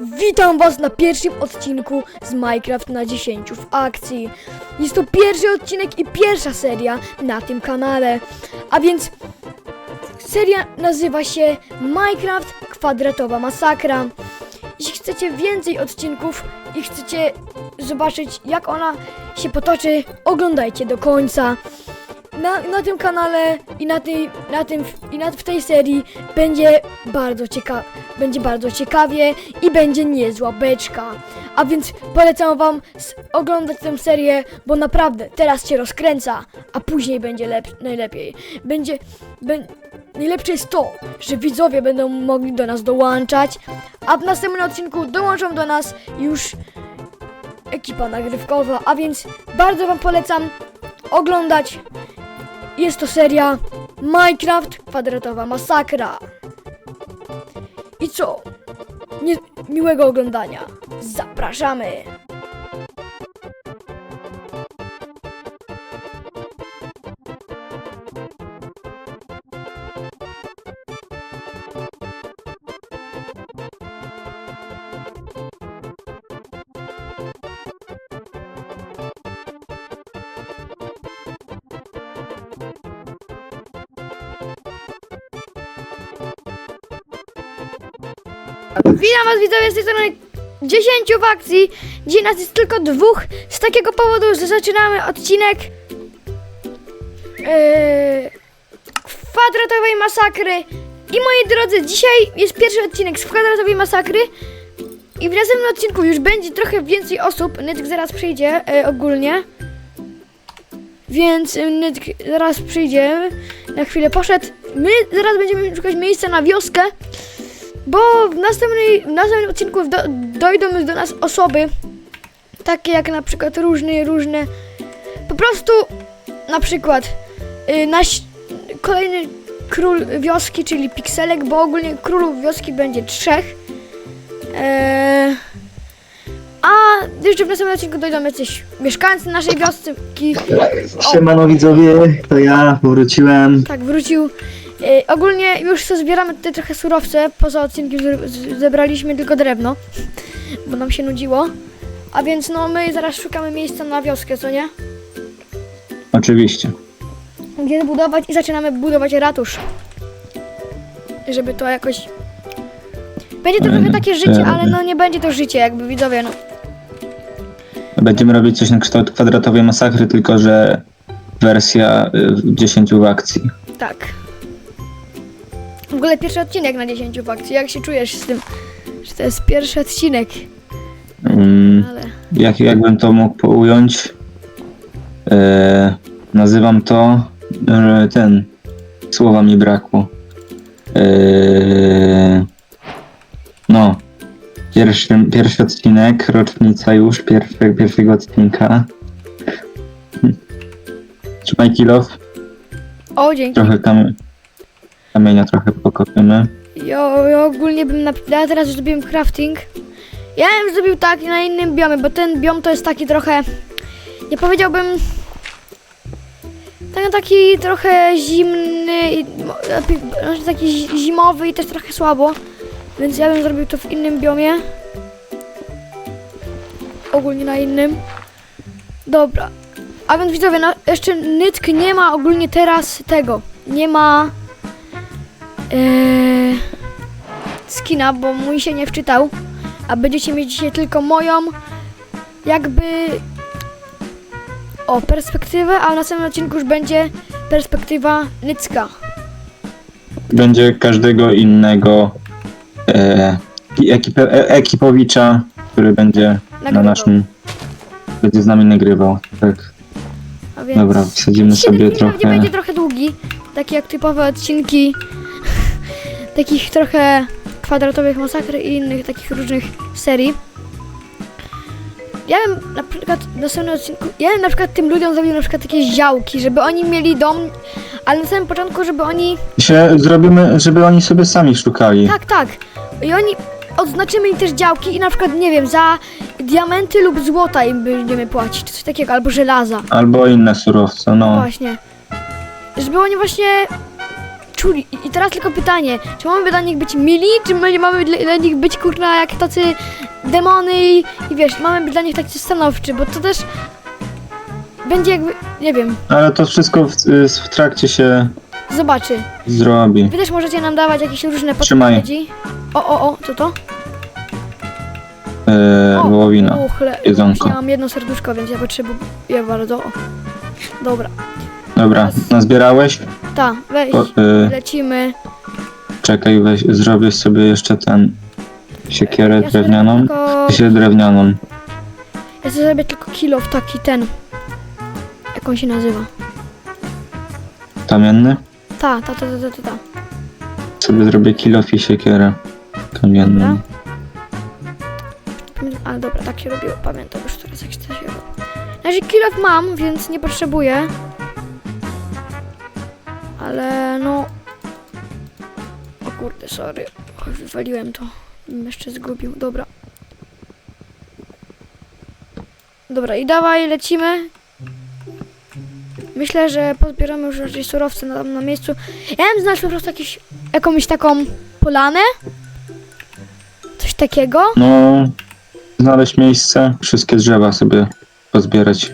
Witam Was na pierwszym odcinku z Minecraft na 10 w akcji. Jest to pierwszy odcinek i pierwsza seria na tym kanale. A więc seria nazywa się Minecraft Kwadratowa Masakra. Jeśli chcecie więcej odcinków i chcecie zobaczyć jak ona się potoczy, oglądajcie do końca. Na, na tym kanale i na, tej, na tym i na, w tej serii będzie bardzo ciekawe, będzie bardzo ciekawie i będzie niezła beczka. A więc polecam wam oglądać tę serię, bo naprawdę teraz się rozkręca, a później będzie lep- najlepiej. Będzie, bę- najlepsze jest to, że widzowie będą mogli do nas dołączać, a w następnym odcinku dołączą do nas już ekipa nagrywkowa, a więc bardzo wam polecam oglądać jest to seria Minecraft Kwadratowa Masakra. I co? Nie, miłego oglądania. Zapraszamy! Was widzowie z tej strony 10 w akcji. Dzisiaj nas jest tylko dwóch z takiego powodu, że zaczynamy odcinek yy, kwadratowej masakry. I moi drodzy, dzisiaj jest pierwszy odcinek z kwadratowej masakry. I w następnym odcinku już będzie trochę więcej osób. Nytk zaraz przyjdzie yy, ogólnie. Więc yy, Nytk zaraz przyjdzie. Na chwilę poszedł. My zaraz będziemy szukać miejsca na wioskę. Bo w, następnej, w następnym odcinku do, dojdą do nas osoby, takie jak na przykład różne, różne, po prostu na przykład y, nasz kolejny król wioski, czyli Pikselek, bo ogólnie królów wioski będzie trzech. Eee, a jeszcze w następnym odcinku dojdą jacyś mieszkańcy naszej wioski. Siemano widzowie, to ja wróciłem. Tak, wrócił. E, ogólnie już sobie zbieramy tutaj trochę surowce. Poza odcinkiem zebraliśmy tylko drewno, bo nam się nudziło. A więc no my zaraz szukamy miejsca na wioskę, co nie? Oczywiście. Gdzie budować i zaczynamy budować ratusz. Żeby to jakoś... Będzie to trochę takie życie, ale no nie będzie to życie jakby widzowie, no. Będziemy robić coś na kształt kwadratowej masakry, tylko że wersja y, 10 w akcji. Tak. W ogóle pierwszy odcinek na 10 w akcji. Jak się czujesz z tym, że to jest pierwszy odcinek? Mm, Ale... jak, jakbym to mógł ująć? E, nazywam to, ten, słowa mi brakło. E, no, pierwszy, pierwszy odcinek, rocznica już pierwszy, pierwszego odcinka. Trzymaj kilof. O, dzięki. Trochę kam... kamienia trochę pokopiemy. Ja, ja ogólnie bym na, ja teraz już zrobiłem crafting. Ja bym zrobił tak na innym biomie, bo ten biom to jest taki trochę, nie powiedziałbym, ten taki trochę zimny, i, taki zi- zimowy i też trochę słabo, więc ja bym zrobił to w innym biomie. Ogólnie na innym. Dobra. A więc widzowie, no, jeszcze Nytk nie ma ogólnie teraz tego, nie ma Eee, skina, bo mój się nie wczytał, a będziecie mieć dzisiaj tylko moją jakby o perspektywę, a w następnym odcinku już będzie perspektywa Nycka. Będzie każdego innego e, ekipe, e, ekipowicza, który będzie na Nagrywał. naszym. będzie z nami nagrywał. Tak, A więc dobra, wsadzimy sobie trochę. będzie trochę długi, taki jak typowe odcinki takich trochę kwadratowych masakry i innych takich różnych serii. Ja bym na przykład w następnym odcinku, ja bym na przykład tym ludziom zrobił na przykład jakieś działki, żeby oni mieli dom, ale na samym początku, żeby oni, Się zrobimy, żeby oni sobie sami szukali. tak, tak, i oni, odznaczymy im też działki i na przykład, nie wiem, za diamenty lub złota im będziemy płacić, czy coś takiego, albo żelaza. Albo inne surowce, no. Właśnie. Żeby oni właśnie czuli. I- teraz tylko pytanie, czy mamy dla nich być mili, czy my mamy dla, nich być kurna jak tacy demony i, i wiesz, mamy być dla nich tacy stanowczy, bo to też będzie jakby, nie wiem, Ale to wszystko w, w trakcie się zobaczy. zrobi. Wy też możecie nam dawać jakieś różne Trzymaj. podpowiedzi. O, o, o, co to? Yy, wołowina. Uchle, jedzonko. ja mam jedno serduszko, więc ja potrzebuję bardzo. O. Dobra, Dobra, nazbierałeś? ta, weź, yy, lecimy. czekaj, weź, zrobię sobie jeszcze ten siekierę Ja sobie drewnianą. Tylko, Się drewnianą. ja sobie zrobię tylko kilo w taki ten. Jak on się nazywa? Kamienny? Ta, ta, ta, ta, ta, ta. Sobie zrobię kilof i siekierę kamienną. Dobra. Ale dobra, tak się robiło, pamiętam już teraz jak się to się robi. Na razie kilof mam, więc nie potrzebuję. Ale no... O kurde, sorry. Oj, Wywaliłem to. Bym jeszcze zgubił. Dobra. Dobra, i dawaj, lecimy. Myślę, że pozbieramy już raczej surowce na, na miejscu. Ja bym znalazł po prostu jakieś, jakąś taką polanę. Coś takiego. No, znaleźć miejsce, wszystkie drzewa sobie pozbierać.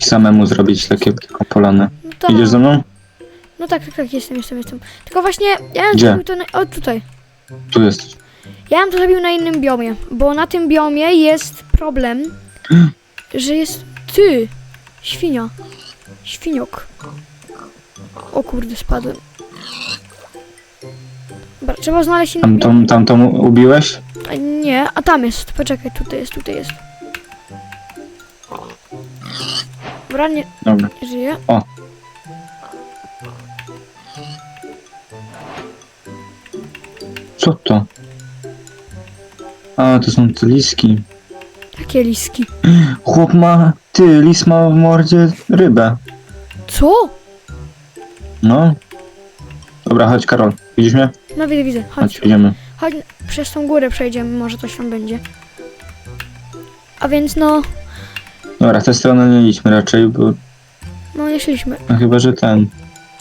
I samemu zrobić takie taką polanę. No to Idziesz ze mną? No tak, tak, tak, jestem, jestem, jestem. Tylko właśnie, ja bym Gdzie? zrobił to na, o tutaj. Tu jest. Ja bym to zrobił na innym biomie, bo na tym biomie jest problem, że jest ty, świnia, świniok. O kurde, spadłem. Dobra, trzeba znaleźć inny Tam, biom. tam, tam, tam ubiłeś? A Nie, a tam jest, poczekaj, tutaj jest, tutaj jest. Dobra, nie, Dobra. żyje. Co to? A, to są te liski. Takie liski. Chłop ma, ty, lis ma w mordzie rybę. Co? No. Dobra, chodź Karol. Widzisz mnie? No widzę, widzę, chodź. Chodź, idziemy. Chodź, przez tą górę przejdziemy, może coś tam będzie. A więc no, Dobra, w tę stronę nie idźmy raczej, bo no nie szliśmy. no chyba, że ten.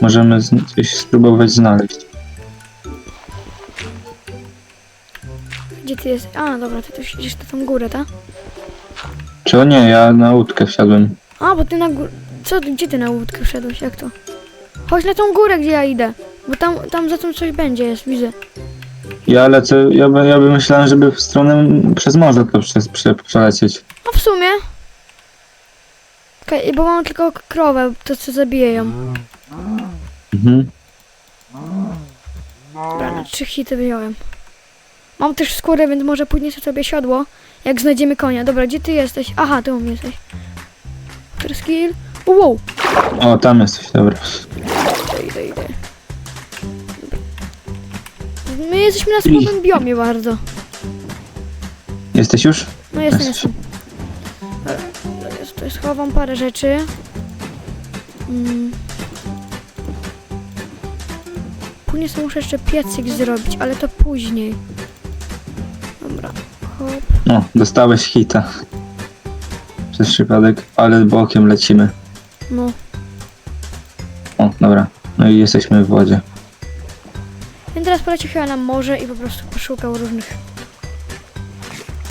Możemy z, coś spróbować znaleźć. Gdzie ty jest? A, dobra, ty też idziesz na tą górę, tak? Czy nie, ja na łódkę wsiadłem. A, bo ty na górę... Co, gdzie ty na łódkę wszedłeś? Jak to? Chodź na tą górę, gdzie ja idę. Bo tam, tam za tym coś będzie, jest, widzę. Ja lecę, ja, by- ja bym myślałem, żeby w stronę przez morze to przez, prze, przelecieć. No w sumie. Okej, bo mam tylko k- krowę, to co zabije ją. Mhm. Dobra, na trzy hity wyjąłem. Mam też skórę, więc może później sobie siodło, jak znajdziemy konia. Dobra, gdzie ty jesteś? Aha, ty u mnie jesteś. First kill. Wow, O, tam jesteś, dobra. Idę, idę, idę. Dobra. My jesteśmy na słabym biomie bardzo. Jesteś już? No jestem, Jesteś. jestem. Dobra, to jest- To schowam parę rzeczy. Mm. Później sobie muszę jeszcze piecyk zrobić, ale to później. Dobra, hop. O, dostałeś hita. Przez przypadek, ale bokiem lecimy. No, O, dobra. No i jesteśmy w wodzie. więc teraz poleciał chyba na morze i po prostu poszukał różnych...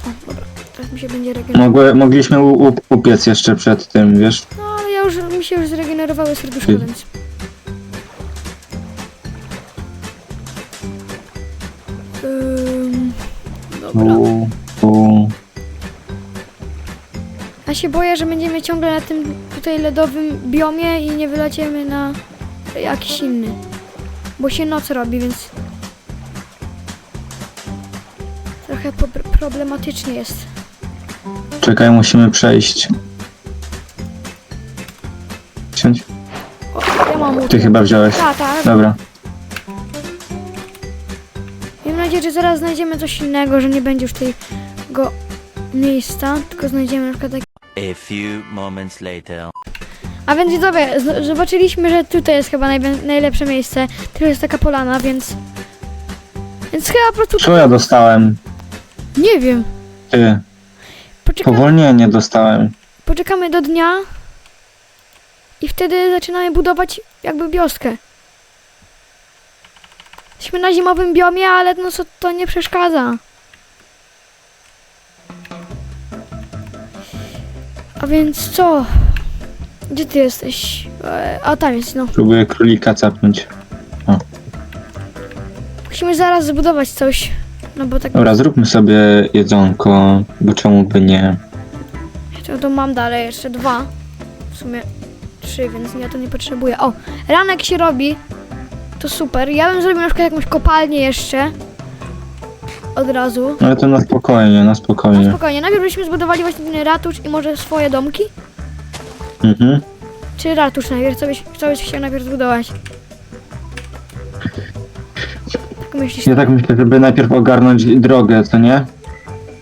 O, dobra, teraz mi się będzie regenerować. Mogły, mogliśmy u, u, upiec jeszcze przed tym, wiesz? No, ale ja już, mi się już zregenerowały serduszko, więc... dobra. U, u. Ja się boję, że będziemy ciągle na tym tutaj ledowym biomie i nie wyleciemy na jakiś inny. Bo się noc robi, więc... Trochę problematycznie jest. Czekaj, musimy przejść. Siądź. O, ja mam Ty chyba wziąłeś. Dobra. Że zaraz znajdziemy coś innego, że nie będzie już tego miejsca, tylko znajdziemy na przykład takie... A few moments later. A więc widzowie, zobaczyliśmy, że tutaj jest chyba najlepsze miejsce. Tu jest taka polana, więc... Więc chyba po prostu... Co ja dostałem? Nie wiem. Ty. Poczekamy, Powolnienie dostałem. poczekamy do dnia i wtedy zaczynamy budować jakby wioskę. Jesteśmy na zimowym biomie, ale no co to nie przeszkadza. A więc co? Gdzie ty jesteś? E, A tam jest, no. Próbuję królika capnąć. Musimy zaraz zbudować coś. No bo tak. Dobra, zróbmy sobie jedzonko, bo czemu by nie? To, to mam dalej jeszcze dwa. W sumie trzy, więc ja to nie potrzebuję. O, ranek się robi. To super. Ja bym zrobił na przykład jakąś kopalnię jeszcze. Od razu. Ale to na spokojnie, na No spokojnie. spokojnie. Najpierw byśmy zbudowali właśnie ten ratusz i może swoje domki. Mhm. Czy ratusz najpierw? Co byś, co byś chciał najpierw zbudować? Tak myślisz? Ja tak myślę, żeby najpierw ogarnąć drogę, co nie?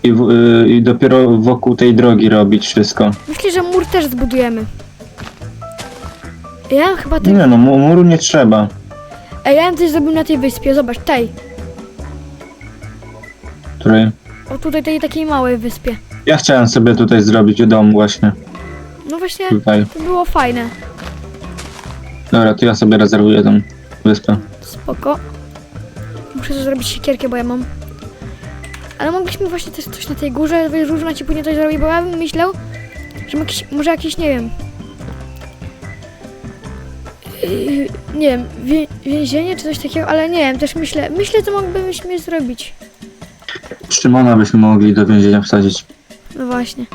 I, w, y, I dopiero wokół tej drogi robić wszystko. Myślę, że mur też zbudujemy. Ja chyba tak... Nie no, mu- muru nie trzeba. Ej, ja bym coś zrobił na tej wyspie. Zobacz, tej. Której... O tutaj, tej takiej małej wyspie. Ja chciałem sobie tutaj zrobić dom właśnie. No właśnie, Tutaj. to było fajne. Dobra, to ja sobie rezerwuję tą wyspę. Spoko. Muszę sobie zrobić siekierkę, bo ja mam. Ale mogliśmy właśnie też coś na tej górze wyróżniać i później coś zrobić, bo ja bym myślał, że jakiś, może jakieś, nie wiem... Yy, nie wiem, wie, więzienie czy coś takiego, ale nie wiem, też myślę, myślę, co moglibyśmy zrobić. Szymona byśmy mogli do więzienia wsadzić. No właśnie.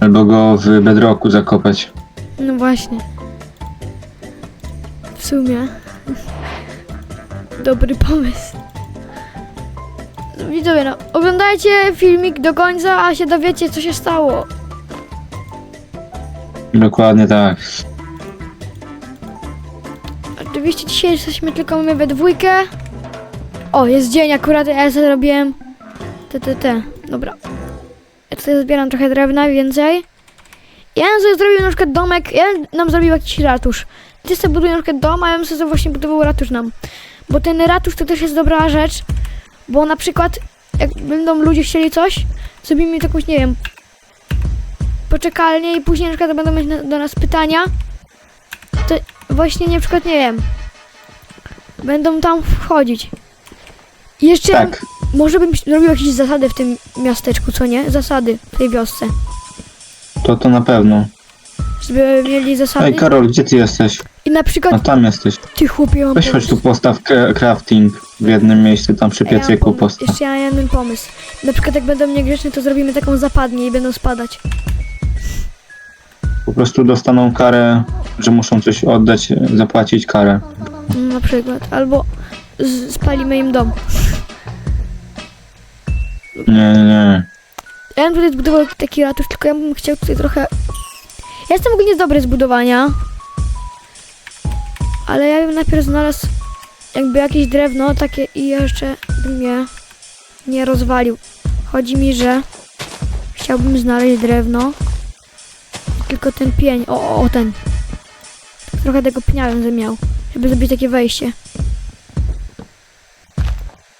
Albo go w bedrocku zakopać. No właśnie. W sumie. Dobry pomysł. No, Widzowie, no, oglądajcie filmik do końca, a się dowiecie, co się stało. Dokładnie tak. Oczywiście dzisiaj jesteśmy tylko my we dwójkę. O, jest dzień akurat, ja zrobiłem te, te, te. Dobra. Ja tutaj zbieram trochę drewna więcej. Ja bym sobie zrobił na przykład domek, ja bym nam zrobił jakiś ratusz. Ty sobie buduj na przykład dom, a ja bym sobie właśnie budował ratusz nam. Bo ten ratusz to też jest dobra rzecz, bo na przykład jak będą ludzie chcieli coś, zrobimy jakąś, nie wiem, poczekalnię i później na przykład będą mieć na, do nas pytania, to właśnie na przykład, nie wiem, będą tam wchodzić. I jeszcze Tak. może bym zrobił jakieś zasady w tym miasteczku, co nie? Zasady w tej wiosce. To to na pewno. Żeby mieli zasady. Ej, Karol, gdzie ty jesteś? I na A przykład tam jesteś. ty chłopie mam Weź chodź tu postaw crafting w jednym miejscu, tam przy Ja piecyku pomysł. postaw. Jeszcze ja mam jeden pomysł. Na przykład jak będą niegrzeczni, to zrobimy taką zapadnię i będą spadać. Po prostu dostaną karę, że muszą coś oddać, zapłacić karę. Na przykład. Albo z- spalimy im dom. Nie, nie, nie. Ja bym tutaj zbudował taki ratusz, tylko ja bym chciał tutaj trochę... Ja jestem ogólnie dobry z budowania. Ale ja bym najpierw znalazł jakby jakieś drewno takie i jeszcze bym je nie rozwalił. Chodzi mi, że chciałbym znaleźć drewno. Tylko ten pień, o, o, ten. Trochę tego pnia bym miał, żeby zrobić takie wejście.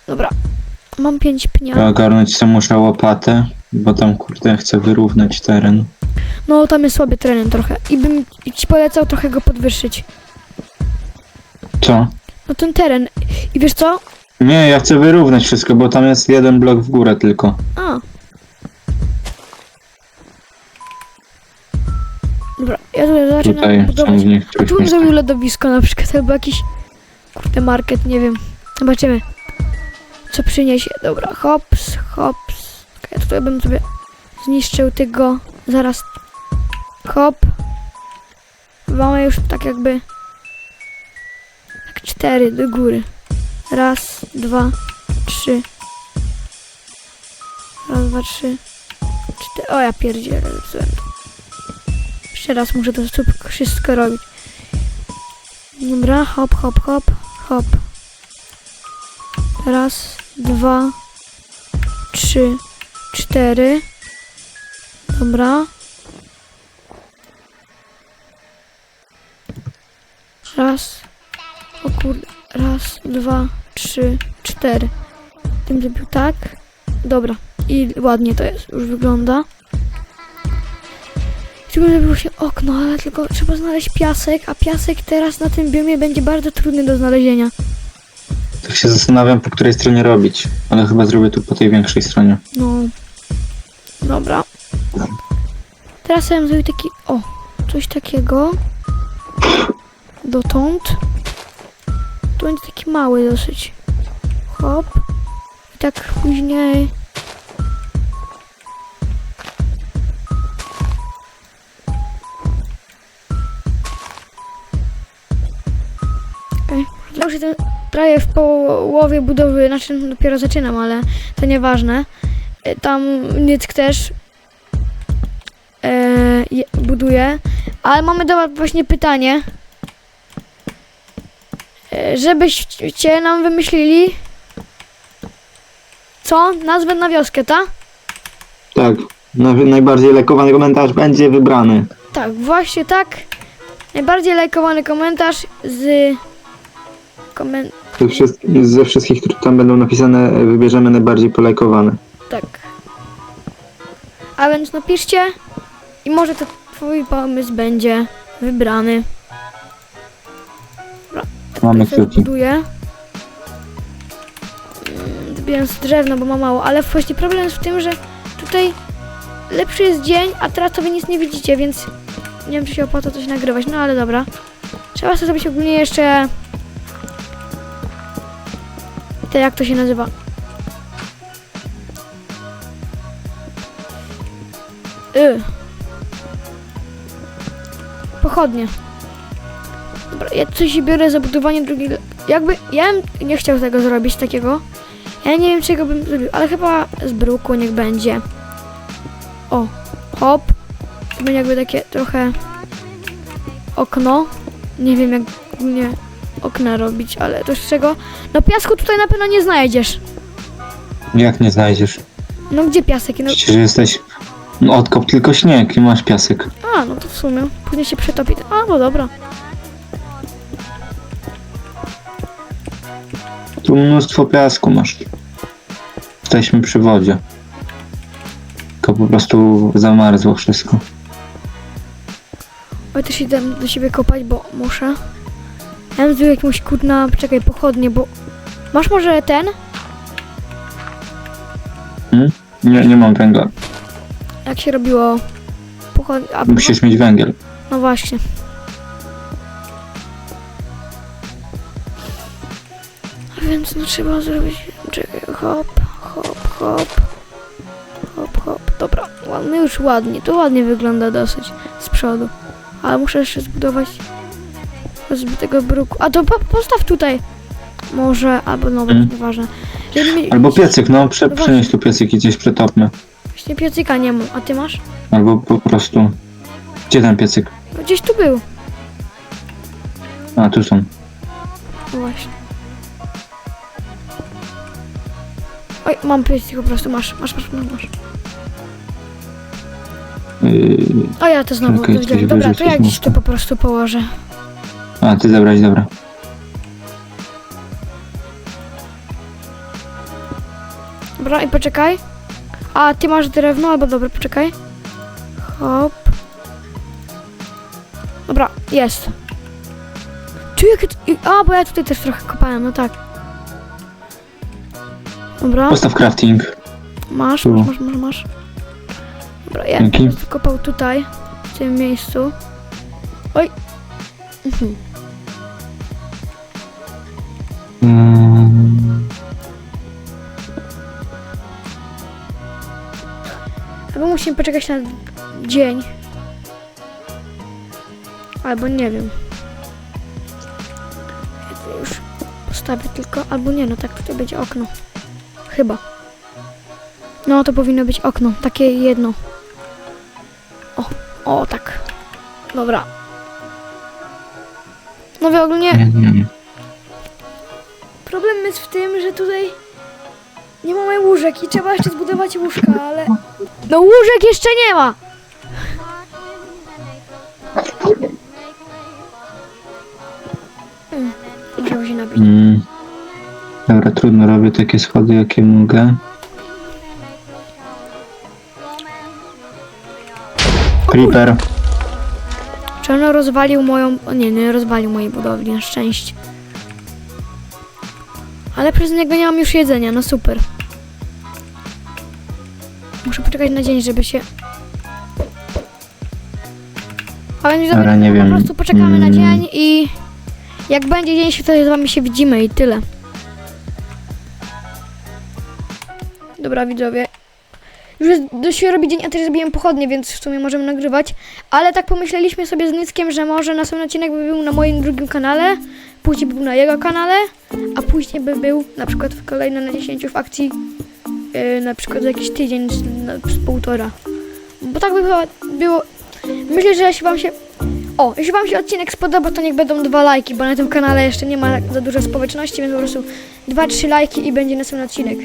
Dobra. Mam pięć pnia. Ogarnąć sobie muszę łopatę, bo tam kurde chcę wyrównać teren. No, tam jest słaby teren trochę. I bym ci polecał trochę go podwyższyć. Co? No ten teren. I wiesz co? Nie, ja chcę wyrównać wszystko, bo tam jest jeden blok w górę tylko. A. Dobra, ja tutaj zaczynam Tutaj budować. ciągnik A tu bym zrobił lodowisko na przykład, albo jakiś kurde market, nie wiem. Zobaczymy. Co przyniesie. Dobra, hops, hops. Okay, tutaj bym sobie zniszczył tego. Zaraz. Hop. Mamy już tak jakby. Tak cztery do góry. Raz, dwa, trzy. Raz, dwa, trzy. Cztery. O ja pierdzielę, zepsułem to. Jeszcze raz muszę to wszystko robić. Dobra, hop, hop, hop, hop. Raz, dwa, trzy, cztery. Dobra. Raz. O kurde. Raz, dwa, trzy, cztery. Tym zrobił tak. Dobra. I ładnie to jest. Już wygląda. Chciałbym, żeby było się okno, ale tylko trzeba znaleźć piasek, a piasek teraz na tym biomie będzie bardzo trudny do znalezienia. Tak się zastanawiam, po której stronie robić. Ale chyba zrobię tu po tej większej stronie. No. Dobra. Teraz ja bym zrobił taki. O, coś takiego. Dotąd. Tu będzie taki mały dosyć. Hop. I tak później. Ja już jestem prawie w połowie budowy, znaczy no, dopiero zaczynam, ale to nieważne. E, Tam Nyck też e, je- buduje. Ale mamy do was właśnie pytanie. E, żebyście nam wymyślili co? Nazwę na wioskę, tak? Tak. najbardziej lekowany komentarz będzie wybrany. Tak, właśnie tak. Najbardziej lajkowany komentarz z komen... Ze, wszystkich, ze wszystkich, które tam będą napisane, wybierzemy najbardziej polajkowane. Tak. A więc napiszcie i może to twój pomysł będzie wybrany. Dobra, tak Mamy kwiatki. buduję. Mm, Zbieram z drewno, bo ma mało, ale właśnie problem jest w tym, że tutaj lepszy jest dzień, a teraz to wy nic nie widzicie, więc nie wiem, czy się opłaca coś nagrywać, no ale dobra. Trzeba sobie zrobić ogólnie jeszcze... Te, jak to się nazywa? Y. Pochodnie. Dobra, ja coś biorę za budowanie drugiego. Jakby. Ja bym nie chciał tego zrobić takiego. Ja nie wiem czego bym zrobił, ale chyba z bruku niech będzie. O, hop. To będzie jakby takie trochę okno. Nie wiem jak ogólnie okna robić, ale to z czego? No piasku tutaj na pewno nie znajdziesz. Jak nie znajdziesz? No gdzie piasek? No, Przecież jesteś... No odkop tylko śnieg i masz piasek. A, no to w sumie. Później się przetopi. A, no dobra. Tu mnóstwo piasku masz. Jesteśmy przy wodzie. Tylko po prostu zamarzło wszystko. Oj, też idę do siebie kopać, bo muszę. Ja bym zrobił jakąś kurna, czekaj, pochodnie, bo... Masz może ten? Nie, nie mam węgla. Jak się robiło pochodnie? A, Musisz mieć węgiel. No właśnie. A więc no trzeba zrobić... Czekaj, hop, hop, hop. Hop, hop. Dobra, ładnie, już ładnie. To ładnie wygląda dosyć z przodu. Ale muszę jeszcze zbudować z tego bruku. A to po, postaw tutaj. Może, albo no, Mm. nieważne. Albo piecyk, no prze, No przenieś tu piecyk i gdzieś przetopmy. Właśnie piecyka nie mam, a ty masz? Albo po prostu... Gdzie ten piecyk? No Gdzieś tu był. A, tu są. No właśnie. Oj, mam piecyk po prostu, masz, masz, masz, masz. masz. Yy... O, ja to znowu okay, Dobra, to ja gdzieś muszę. to po prostu położę. A, ty zabrać, dobra. Dobra, i poczekaj. A, ty masz drewno, albo dobra, poczekaj. Hop. Dobra, jest. Czy jakie... A, bo ja tutaj też trochę kopałem, no tak. Dobra, Postaw crafting. masz, tu. masz, masz, masz, masz. Dobra, ja Dzięki. kopał tutaj, w tym miejscu. Oj. Mhm. Musimy poczekać na dzień. Albo nie wiem. Już postawię tylko. Albo nie, no tak, tutaj będzie okno. Chyba. No, to powinno być okno. Takie jedno. O, o, tak. Dobra. No wy ogólnie nie, nie, nie. problem jest w tym, że tutaj nie mamy łóżek i trzeba jeszcze zbudować łóżka, ale... No łóżek jeszcze nie ma! Mm, Musiał się napić. Mm. Dobra, trudno, robię takie schody, jakie mogę. Creeper. Czy on rozwalił moją... O nie, nie rozwalił mojej budowli, na szczęście. Ale przez niego nie mam już jedzenia, no super. Muszę poczekać na dzień, żeby się... A więc widzowie, Dobra, nie po wiem. prostu poczekamy na Mm. dzień i... Jak będzie dzień, się to z wami się widzimy i tyle. Dobra, widzowie. Już jest, dość się robi dzień, a też zrobiłem pochodnie, więc w sumie możemy nagrywać. Ale tak pomyśleliśmy sobie z Nyckiem, że może następny odcinek by był na moim drugim kanale, później by był na jego kanale, a później by był na przykład w kolejny na 10 w akcji, yy, na przykład za jakiś tydzień, z, na, z półtora. Bo tak by chyba było. Myślę, że jeśli wam się. O, jeśli wam się odcinek spodoba, to niech będą dwa lajki, bo na tym kanale jeszcze nie ma za dużo społeczności, więc po prostu dwa, trzy lajki i będzie następny odcinek.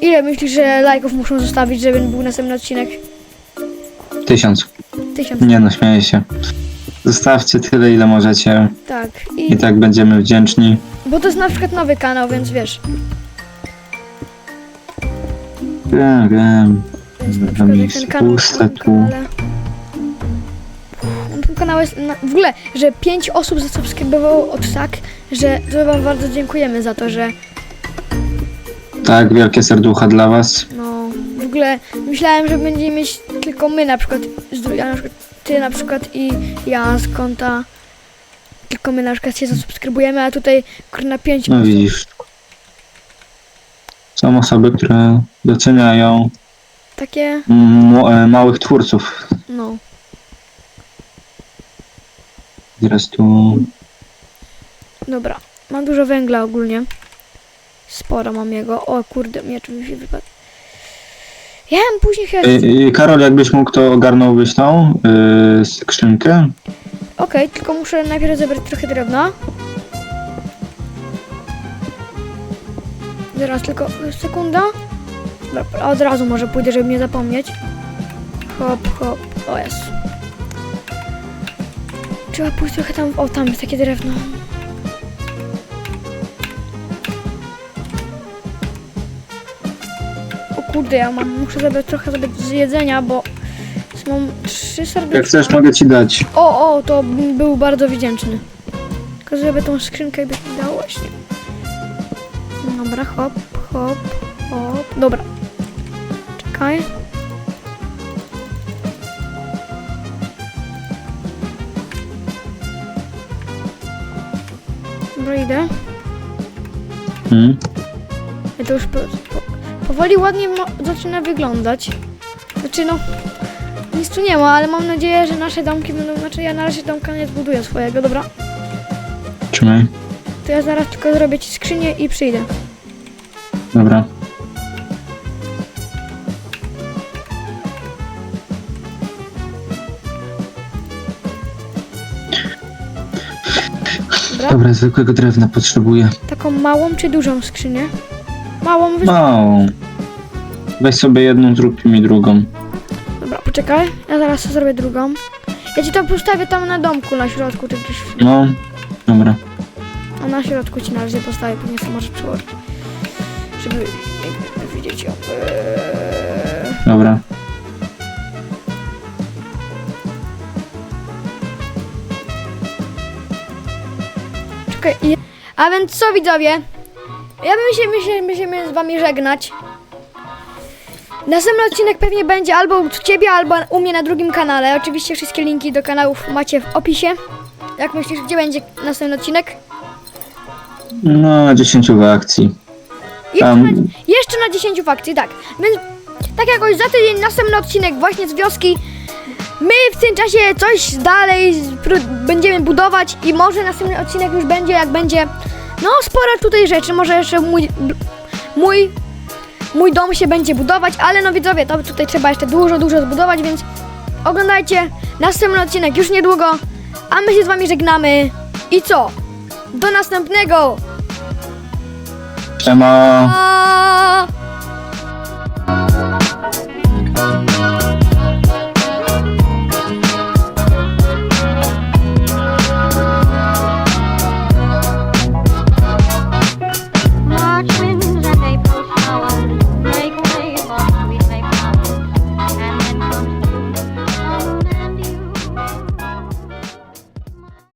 Ile myślisz, że lajków muszą zostawić, żeby był następny odcinek? Tysiąc. Tysiąc. Nie no, śmieję się. Zostawcie tyle, ile możecie. Tak. I I, tak będziemy wdzięczni. bo to jest na przykład nowy kanał, więc wiesz. Wiem, wiem. Więc na Tam przykład jak jest ten kanał puste na tym tu. kanale. Na tym kanale jest na, w ogóle, że pięć osób zasubskrybowało od tak, że to wam bardzo dziękujemy za to, że Tak, wielkie serducha dla was. no w ogóle myślałem, że będziemy mieć tylko my na przykład, z, dru- na przykład ty na przykład i ja z konta tylko my na przykład się zasubskrybujemy, a tutaj kurde, na pięć No osób. widzisz. Są osoby, które doceniają Takie, m- e, małych twórców. no. Teraz tu... Dobra, mam dużo węgla ogólnie. Sporo mam jego. O kurde, miecz mi się wypadł. Ja mam później chyba... E, e, Karol, jakbyś mógł, to ogarnąłbyś tą e, skrzynkę? Okej, tylko muszę najpierw zebrać trochę drewna. Zaraz, tylko sekunda. Dobra, od razu może pójdę, żeby nie zapomnieć. Hop, hop, o jest. Trzeba pójść trochę tam, o tam jest takie drewno. Kurde, ja mam, muszę zebrać trochę sobie z jedzenia, bo mam trzy serduszka. Jak chcesz, mogę ci dać. O, o, to bym był bardzo wdzięczny. Tylko żeby tą skrzynkę by mi dało właśnie. Dobra, hop, hop, hop. Dobra. Czekaj. Dobra, idę. Hmm? Ja to już po, powoli ładnie zaczyna wyglądać. Znaczy no, nic tu nie ma, ale mam nadzieję, że nasze domki będą, znaczy ja na razie domka nie zbuduję swojego, dobra? Trzymaj. To ja zaraz tylko zrobię ci skrzynię i przyjdę. Dobra? Dobra, zwykłego drewna potrzebuję. Taką małą czy dużą skrzynię? Małą wys- Małą. Weź sobie jedną, zrób mi drugą. Dobra, poczekaj, ja zaraz zrobię drugą. Ja ci to postawię tam na domku, na środku, czy gdzieś, No, dobra. a na środku ci na razie postawię, pewnie sobie możesz przyłożyć. Żeby jakby widzieć ją. Eee... Dobra. Czekaj, a więc co widzowie? Ja bym się, my się, my się my z wami żegnać. Następny odcinek pewnie będzie albo u ciebie, albo u mnie na drugim kanale. Oczywiście wszystkie linki do kanałów macie w opisie. Jak myślisz, gdzie będzie następny odcinek? No, na 10 w akcji. Jeszcze, Tam. na, jeszcze na 10 fakcji, tak. Więc tak jakoś za tydzień następny odcinek właśnie z wioski. My w tym czasie coś dalej będziemy budować i może następny odcinek już będzie jak będzie no sporo tutaj rzeczy, może jeszcze mój mój mój dom się będzie budować, ale no widzowie, to tutaj trzeba jeszcze dużo, dużo zbudować, więc oglądajcie następny odcinek już niedługo, a my się z wami żegnamy i co? Do następnego! Siema.